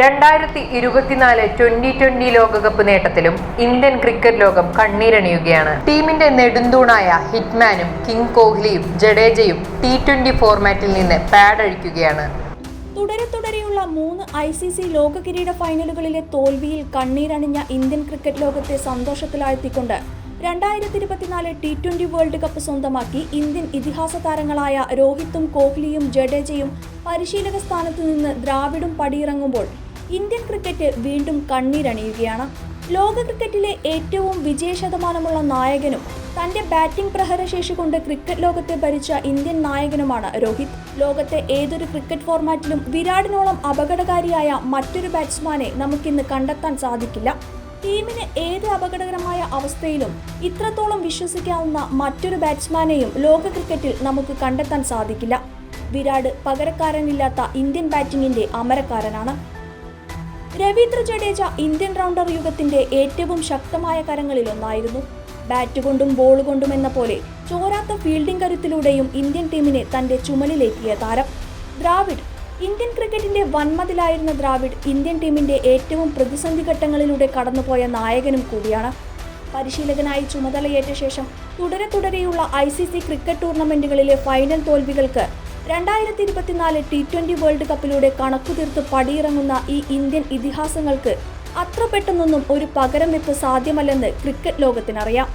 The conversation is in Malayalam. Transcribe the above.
രണ്ടായിരത്തി ഇരുപത്തിനാല് ട്വന്റി ട്വന്റി ലോകകപ്പ് നേട്ടത്തിലും ഇന്ത്യൻ ക്രിക്കറ്റ് ലോകം കണ്ണീരണിയുകയാണ്. ടീമിന്റെ നെടുന്തൂണായ ഹിറ്റ്മാനും കിങ് കോഹ്ലിയും ജഡേജയും ടി ട്വന്റി ഫോർമാറ്റിൽ നിന്ന് പാഡഴിക്കുകയാണ്. തുടരെ തുടരെയുള്ള മൂന്ന് ഐ സി സി ലോക കിരീട ഫൈനലുകളിലെ തോൽവിയിൽ കണ്ണീരണിഞ്ഞ ഇന്ത്യൻ ക്രിക്കറ്റ് ലോകത്തെ സന്തോഷത്തിലാഴ്ത്തിക്കൊണ്ട് രണ്ടായിരത്തി ഇരുപത്തിനാല് ടി ട്വന്റി വേൾഡ് കപ്പ് സ്വന്തമാക്കി ഇന്ത്യൻ ഇതിഹാസ താരങ്ങളായ രോഹിത്തും കോഹ്ലിയും ജഡേജയും പരിശീലക സ്ഥാനത്തു നിന്ന് ദ്രാവിഡും പടിയിറങ്ങുമ്പോൾ ഇന്ത്യൻ ക്രിക്കറ്റ് വീണ്ടും കണ്ണീരണിയുകയാണ്. ലോക ക്രിക്കറ്റിലെ ഏറ്റവും വിജയശതമാനമുള്ള നായകനും തന്റെ ബാറ്റിംഗ് പ്രഹരശേഷി കൊണ്ട് ക്രിക്കറ്റ് ലോകത്തെ ഭരിച്ച ഇന്ത്യൻ നായകനുമാണ് രോഹിത്. ലോകത്തെ ഏതൊരു ക്രിക്കറ്റ് ഫോർമാറ്റിലും വിരാടിനോളം അപകടകാരിയായ മറ്റൊരു ബാറ്റ്സ്മാനെ നമുക്കിന്ന് കണ്ടെത്താൻ സാധിക്കില്ല. ടീമിന് ഏത് അപകടകരമായ അവസ്ഥയിലും ഇത്രത്തോളം വിശ്വസിക്കാവുന്ന മറ്റൊരു ബാറ്റ്സ്മാനെയും ലോക ക്രിക്കറ്റിൽ നമുക്ക് കണ്ടെത്താൻ സാധിക്കില്ല. വിരാട് പകരക്കാരനില്ലാത്ത ഇന്ത്യൻ ബാറ്റിംഗിന്റെ അമരക്കാരനാണ്. രവീന്ദ്ര ജഡേജ ഇന്ത്യൻ റൗണ്ടർ യുഗത്തിന്റെ ഏറ്റവും ശക്തമായ കരങ്ങളിലൊന്നായിരുന്നു. ബാറ്റ് കൊണ്ടും ബോൾ കൊണ്ടും എന്ന പോലെ ചോരാത്ത ഫീൽഡിംഗ് കരുത്തിലൂടെയും ഇന്ത്യൻ ടീമിനെ തന്റെ ചുമലിലേക്കിയ താരം. ദ്രാവിഡ് ഇന്ത്യൻ ക്രിക്കറ്റിന്റെ വൻമതിലായിരുന്ന ദ്രാവിഡ് ഇന്ത്യൻ ടീമിന്റെ ഏറ്റവും പ്രതിസന്ധി ഘട്ടങ്ങളിലൂടെ കടന്നുപോയ നായകനും കൂടിയാണ്. പരിശീലകനായി ചുമതലയേറ്റ ശേഷം തുടരെ തുടരെയുള്ള ഐ ക്രിക്കറ്റ് ടൂർണമെന്റുകളിലെ ഫൈനൽ തോൽവികൾക്ക് രണ്ടായിരത്തി ഇരുപത്തിനാല് ടി ട്വന്റി വേൾഡ് കപ്പിലൂടെ കണക്കുതീർത്ത് പടിയിറങ്ങുന്ന ഈ ഇന്ത്യൻ ഇതിഹാസങ്ങൾക്ക് അത്ര പെട്ടെന്നൊന്നും ഒരു പകരം വെപ്പ് സാധ്യമല്ലെന്ന് ക്രിക്കറ്റ് ലോകത്തിനറിയാം.